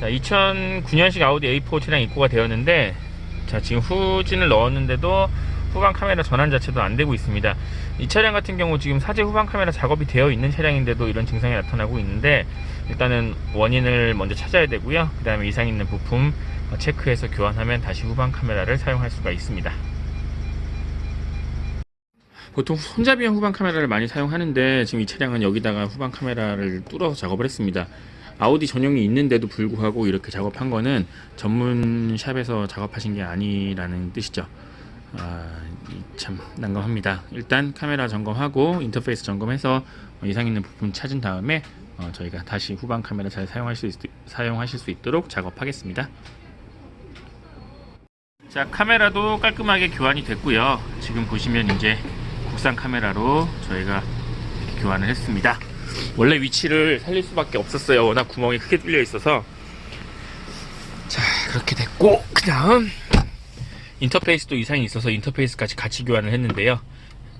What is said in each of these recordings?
자, 2009년식 아우디 A4 차량 입고가 되었는데, 자, 지금 후진을 넣었는데도 후방 카메라 전환 자체도 안 되고 있습니다. 이 차량 같은 경우 지금 사제 후방 카메라 작업이 되어 있는 차량인데도 이런 증상이 나타나고 있는데, 일단은 원인을 먼저 찾아야 되고요. 그 다음에 이상 있는 부품 어, 체크해서 교환하면 다시 후방 카메라를 사용할 수가 있습니다. 보통 손잡이형 후방 카메라를 많이 사용하는데 지금 이 차량은 여기다가 후방 카메라를 뚫어서 작업을 했습니다. 아우디 전용이 있는데도 불구하고 이렇게 작업한 거는 전문 샵에서 작업하신 게 아니라는 뜻이죠. 아, 이참 난감합니다. 일단 카메라 점검하고 인터페이스 점검해서 어, 이상 있는 부품 찾은 다음에 어, 저희가 다시 후방 카메라 잘 사용하실 수, 있, 사용하실 수 있도록 작업하겠습니다. 자 카메라도 깔끔하게 교환이 됐고요. 지금 보시면 이제 국산 카메라로 저희가 교환을 했습니다. 원래 위치를 살릴 수밖에 없었어요. 워낙 구멍이 크게 뚫려 있어서. 자, 그렇게 됐고, 그 다음, 인터페이스도 이상이 있어서 인터페이스까지 같이 교환을 했는데요.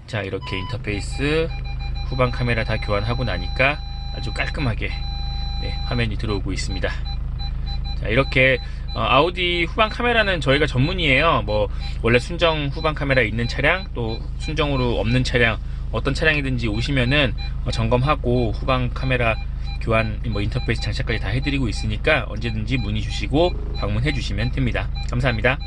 자, 이렇게 인터페이스, 후방 카메라 다 교환하고 나니까 아주 깔끔하게 네, 화면이 들어오고 있습니다. 자, 이렇게 어, 아우디 후방 카메라는 저희가 전문이에요. 뭐 원래 순정 후방 카메라 있는 차량 또 순정으로 없는 차량 어떤 차량이든지 오시면은 어, 점검하고 후방 카메라 교환 뭐 인터페이스 장착까지 다 해드리고 있으니까 언제든지 문의 주시고 방문해 주시면 됩니다. 감사합니다.